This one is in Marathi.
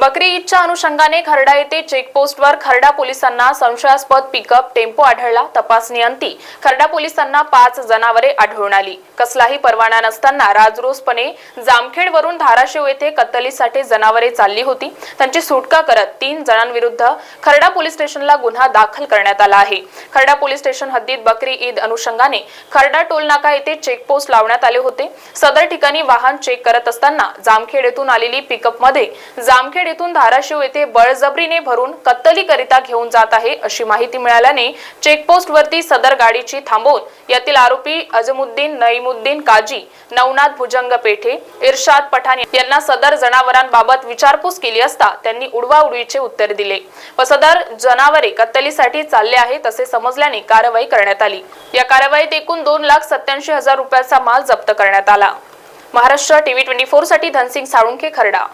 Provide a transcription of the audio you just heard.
बकरी ईदच्या अनुषंगाने खर्डा येथे चेकपोस्टवर खरडा पोलिसांना संशयास्पद पिकअप टेम्पो आढळला. तपासणी अंती खर्डा पोलिसांना पाच जनावरे आढळून आली. कसलाही परवाना नसताना राजरोसपणे जामखेडवरून धाराशिव येथे कत्तलीसाठी जनावरे चालली होती. त्यांची सुटका करत तीन जणांविरुद्ध खर्डा पोलीस स्टेशनला गुन्हा दाखल करण्यात आला आहे. खर्डा पोलीस स्टेशन हद्दीत बकरी ईद अनुषंगाने खर्डा टोलनाका येथे चेकपोस्ट लावण्यात आले होते. सदर ठिकाणी वाहन चेक करत असताना जामखेड येथून आलेली पिकअपमध्ये जामखेड येथून धाराशिव येथे बळजबरीने भरून कत्तलीकरिता घेऊन जात आहे अशी माहिती मिळाल्याने चेकपोस्टवरती सदर गाडीची थांबवून यातील आरोपी अजमुद्दीन नईमुद्दीन काजी नवनाथ भुजंग पेठे इर्शाद पठाण यांना सदर जनावरांबाबत विचारपूस केली असता त्यांनी उडवाउडवीचे उत्तर दिले व सदर जनावरे कत्तलीसाठी चालले आहेत असे समजल्याने कारवाई करण्यात आली. या कारवाईत एकूण दोन लाख सत्याऐंशी हजार रुपयाचा माल जप्त करण्यात आला. महाराष्ट्र टीव्ही ट्वेंटी फोरसाठी धनसिंग साळुंखे खरडा.